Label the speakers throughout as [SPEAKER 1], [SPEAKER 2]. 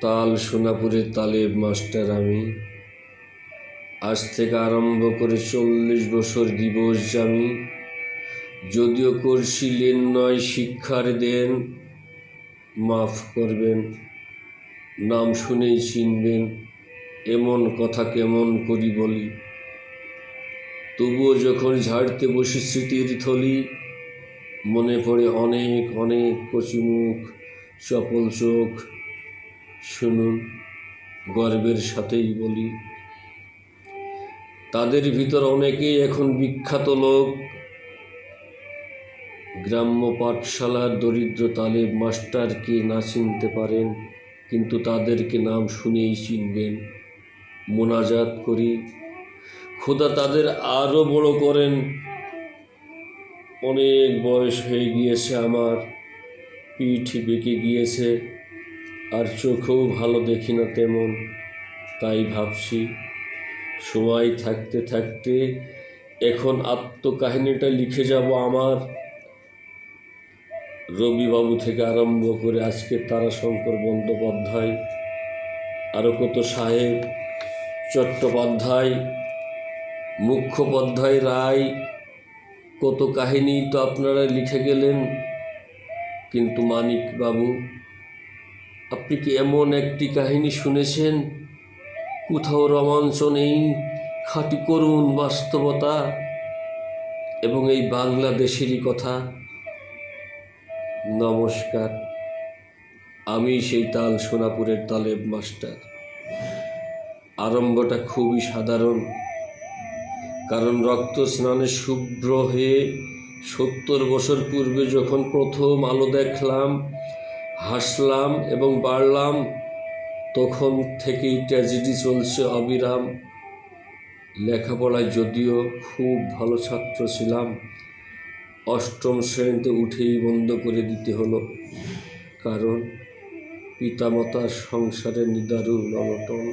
[SPEAKER 1] তাল সোনাপুরের তালেব মাস্টার আমি। আজ থেকে আরম্ভ করে চল্লিশ বছর দিবস জামি যদিও করছি লেন নয় শিক্ষার দেন, মাফ করবেন, নাম শুনেই চিনবেন, এমন কথা কেমন করি বলি। তবুও যখন ঝাড়তে বসি স্মৃতির থলি, মনে পড়ে অনেক অনেক কচিমুখ চপল চোখ শুনুন, গর্বের সাথেই বলি। তাদের ভিতর অনেকেই এখন বিখ্যাত লোক। গ্রাম্য পাঠশালার দরিদ্র তালেব মাস্টারকে না চিনতে পারেন, কিন্তু তাদেরকে নাম শুনেই চিনবেন। মোনাজাত করি। খোদা তাদের আরও বড় করেন। অনেক বয়স হয়ে গিয়েছে আমার, পিঠ বেঁকে গিয়েছে। আর চোখেও ভালো দেখি না তেমন, তাই ভাবছি সময় থাকতে থাকতে এখন আত্মকাহিনীটা লিখে যাব আমার। রবিবাবু থেকে আরম্ভ করে আজকে তারাশঙ্কর বন্দ্যোপাধ্যায় আরও কত সাহেব, চট্টোপাধ্যায়, মুখ্যোপাধ্যায় রায়, কত কাহিনী তো আপনারা লিখে গেলেন। কিন্তু মানিক বাবু আপনি কি এমন একটি কাহিনী শুনেছেন? কোথাও রোমাঞ্চ নেই খাঁটি করুন বাস্তবতা এবং এই বাংলাদেশেরই কথা। নমস্কার, আমি সেই তাল সোনাপুরের তালেব মাস্টার। আরম্ভটা খুবই সাধারণ, কারণ রক্ত স্নানে শুভ্র হয়ে সত্তর বছর পূর্বে যখন প্রথম আলো দেখলাম হাসলাম এবং বাড়লাম, তখন থেকেই ট্র্যাজেডি চলছে অবিরাম। লেখাপড়ায় যদিও খুব ভালো ছাত্র ছিলাম, অষ্টম শ্রেণীতে উঠেই বন্ধ করে দিতে হলো, কারণ পিতামাতার সংসারের নিদারুণ অনটন।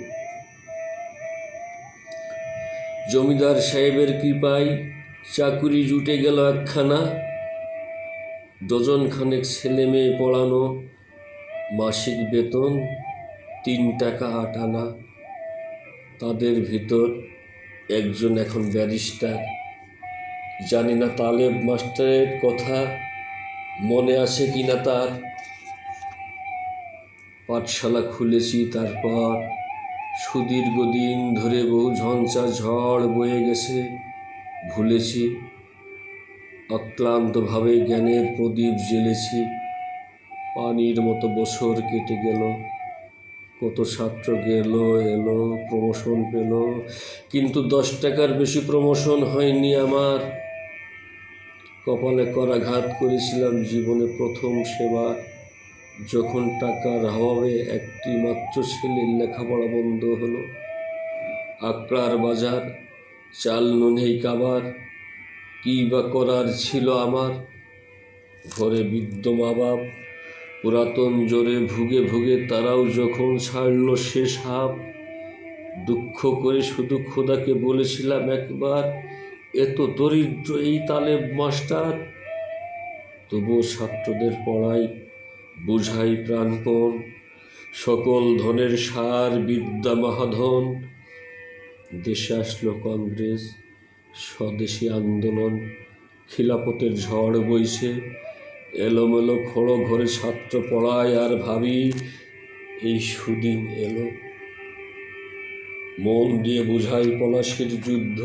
[SPEAKER 1] জমিদার সাহেবের কৃপায় চাকুরি জুটে গেল একখানা ডজন খানেক ছেলে মেয়ে পড়ানো মাসিক বেতন তিন টাকা আট আনা। তাদের ভিতর একজন এখন ব্যারিস্টার। জানি না তালেব মাস্টারের কথা মনে আছে কি না তার। পাঠশালা খুলেছি তারপর সুদীর্ঘ দিন ধরে বহু ঝঞ্ঝা ঝড় বয়ে গেছে, ভুলেছি। অক্লান্তভাবে জ্ঞানের প্রদীপ জ্বেলেছি। পানির মতো বছর কেটে গেল। কত ছাত্র গেল, এলো প্রমোশন পেল। কিন্তু দশ টাকার বেশি প্রমোশন হয়নি আমার। কপালে করাঘাত করেছিলাম জীবনে প্রথম সেবার। যখন টাকার অভাবে একটি মাত্র ছেলের লেখাপড়া বন্ধ হলো। আকড়ার বাজার, চাল, নুনেই কাবার। কী বা করার ছিল আমার? ঘরে বৃদ্ধ মা বাপ পুরাতন জোরে ভুগে ভুগে তারাও যখন ছাড়লো শেষ হাপ দুঃখ করে শুধু খোদাকে বলেছিলাম একবার এত দরিদ্র এই তালেব মাস্টার। তবুও ছাত্রদের পড়াই বুঝাই প্রাণপণ। সকল ধনের সার বিদ্যা মহাধন। দেশে আসলো কংগ্রেস, স্বদেশী আন্দোলন খিলাপতের ঝড় বইছে। এলোমেলো খোড়ো ঘরে ছাত্র পড়ায় আর ভাবি, এই সুদিন এলো। মন দিয়ে বুঝাই পলাশির যুদ্ধ,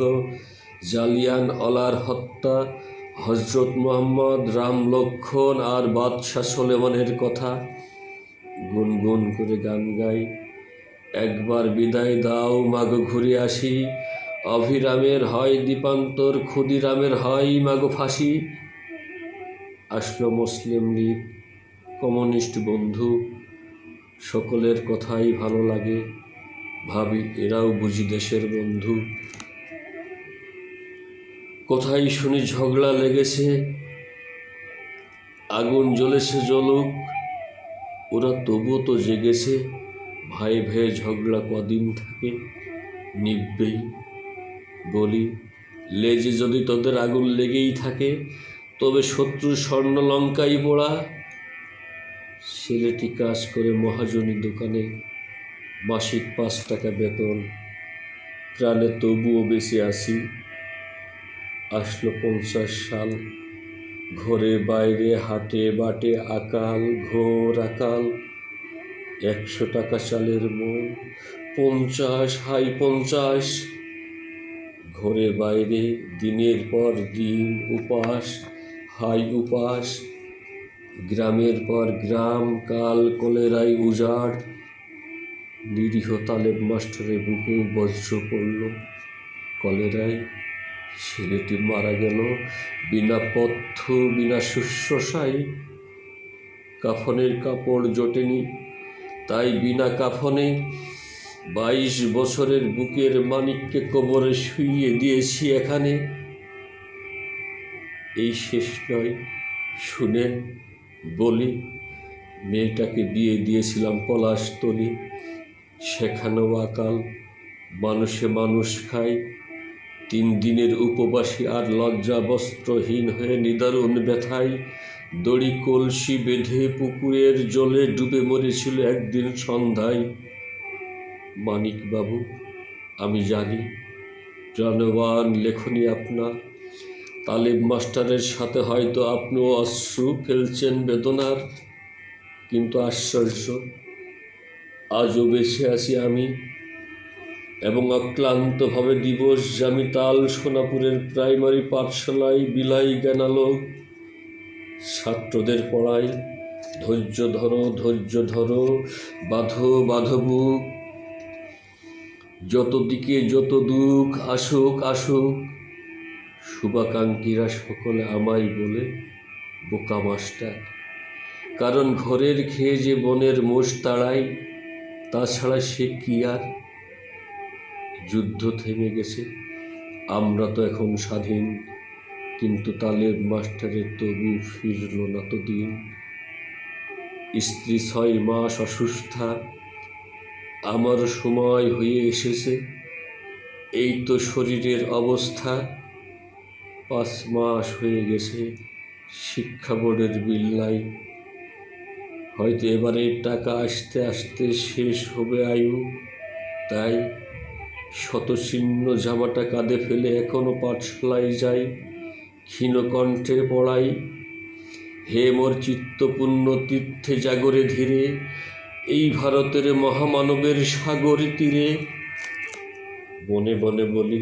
[SPEAKER 1] জালিয়ান অলার হত্যা, হজরত মোহাম্মদ, রাম লক্ষণ আর বাদশাহ সোলেমানের কথা। গুনগুন করে গান গাই, একবার বিদায় দাও মাগো, ঘুরে আসি। অভিরামের হয় দীপান্তর, ক্ষুদিরামের হয় মাগো ফাঁসি। আসলো মুসলিম লীগ, কমিউনিস্ট বন্ধু, সকলের কথাই ভালো লাগে, ভাবি এরাও বুঝি দেশের বন্ধু। কোথায় শুনি ঝগড়া লেগেছে, আগুন জ্বলেছে জ্বলুক, ওরা তবুও তো জেগেছে, ভাই ভাই ঝগড়া কদিন থাকে নিববেই বলি, লেজে যদি তোদের আগুন লেগেই থাকে তবে শত্রুর স্বর্ণ লঙ্কাই পোড়া ছেলেটি কাজ করে মহাজনী দোকানে মাসিক পাঁচ টাকা বেতন। প্রাণে তবুও বেঁচে আছি। আসলো পঞ্চাশ সাল। ঘরে বাইরে হাটে বাটে আকাল, ঘোর আকাল। একশো টাকা চালের মন পঞ্চাশ, হাই পঞ্চাশ। ঘরে বাইরে দিনের পর দিন উপাস। হাই উপাস, গ্রামের পর গ্রাম, কাল কলেরায় উজাড়। নিরীহ তালেব মাস্টারের বুকেও বজ্র পড়ল। কলেরায় ছেলেটি মারা গেল বিনা পথ্য, বিনা শুশ্রূষায়। কাফনের কাপড় জোটেনি, তাই বিনা কাফনে বাইশ বছরের বুকের মানিককে কবরে শুইয়ে দিয়েছি এখানে। এই শেষ নয়। শুনে বলি, মেয়েটাকে বিয়ে দিয়েছিলাম পলাশতলি সেখানেও আকাল, মানুষে মানুষ খায়। তিন দিনের উপবাসী আর লজ্জা বস্ত্রহীন হয়ে নিদারুণ ব্যথায়। দড়ি কলসি বেঁধে পুকুরের জলে ডুবে মরেছিল একদিন সন্ধ্যায়। মানিকবাবু, আমি জানি, প্রাণবান লেখনী আপনার। তালিম মাস্টারের সাথে হয়তো আপনিও অশ্রু ফেলছেন বেদনার। কিন্তু আশ্চর্য, আজও বেঁচে আছি আমি। এবং অক্লান্তভাবে দিবস জামিতাল সোনাপুরের প্রাইমারি পাঠশালায় বিলাই জ্ঞানালোক, ছাত্রদের পড়াই ধৈর্য ধরো ধৈর্য ধরো, বাঁধো বাঁধো বুক। যত দিকে যত দুঃখ আসুক আসুক শুভাকাঙ্ক্ষীরা সকলে আমায় বলে, বোকা মাস্টার। কারণ ঘরের খেয়ে যে বনের মোষ তাড়ায় তাছাড়া সে কি আর? যুদ্ধ থেমে গেছে, আমরা তো এখন স্বাধীন, কিন্তু তালেব মাস্টারের তবু ফিরল না তো দিন। স্ত্রী ছয় মাস অসুস্থা আমার সময় হয়ে এসেছে, এই তো শরীরের অবস্থা। পাঁচ মাস হয়ে গেছে, শিক্ষা বোর্ডের বিল নাই। হয়তো এবারে টাকা আসতে আসতে শেষ হবে আয়ু, তাই শতচিহ্ন জামাটা কাঁধে ফেলে এখনও পাঠশালায় যাই ক্ষীণকণ্ঠে পড়াই। হে মোর চিত্তপূর্ণ তীর্থে জাগরে ধীরে, এই ভারতের মহামানবের সাগর তীরে। বনে বনে বলি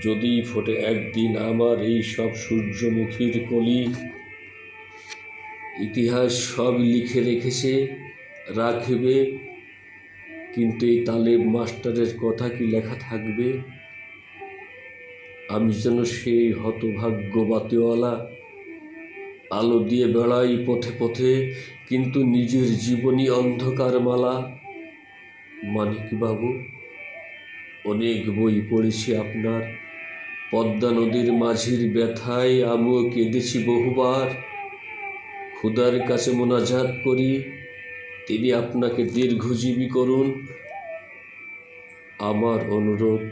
[SPEAKER 1] যদি ফোটে একদিন আমার এই সব সূর্যমুখীর কলি, ইতিহাস সব লিখে রেখেছে, রাখবে, কিন্তু এই তালেব মাস্টারের কথা কি লেখা থাকবে? আমি যেন সেই হতভাগ্য বাতিওয়ালা আলো দিয়ে বেড়াই পথে পথে, কিন্তু নিজের জীবনী অন্ধকার মালা মানিক বাবু অনেক বই পড়েছি আপনার। পদ্মা নদীর মাঝির ব্যথায় আমিও কেঁদেছি বহুবার। খুদার কাছে মোনাজাত করি, তিনি আপনাকে দীর্ঘজীবী করুন। আমার অনুরোধ,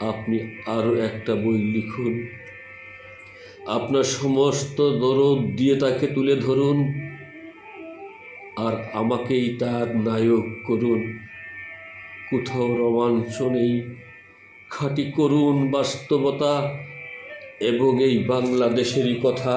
[SPEAKER 1] আপনি আরও একটা বই লিখুন। আপনার সমস্ত দরদ দিয়ে তাকে তুলে ধরুন, আর আমাকেই তার নায়ক করুন। কোথাও রোমাঞ্চ নেই। খাঁটি করুণ বাস্তবতা এবং এই বাংলাদেশেরই কথা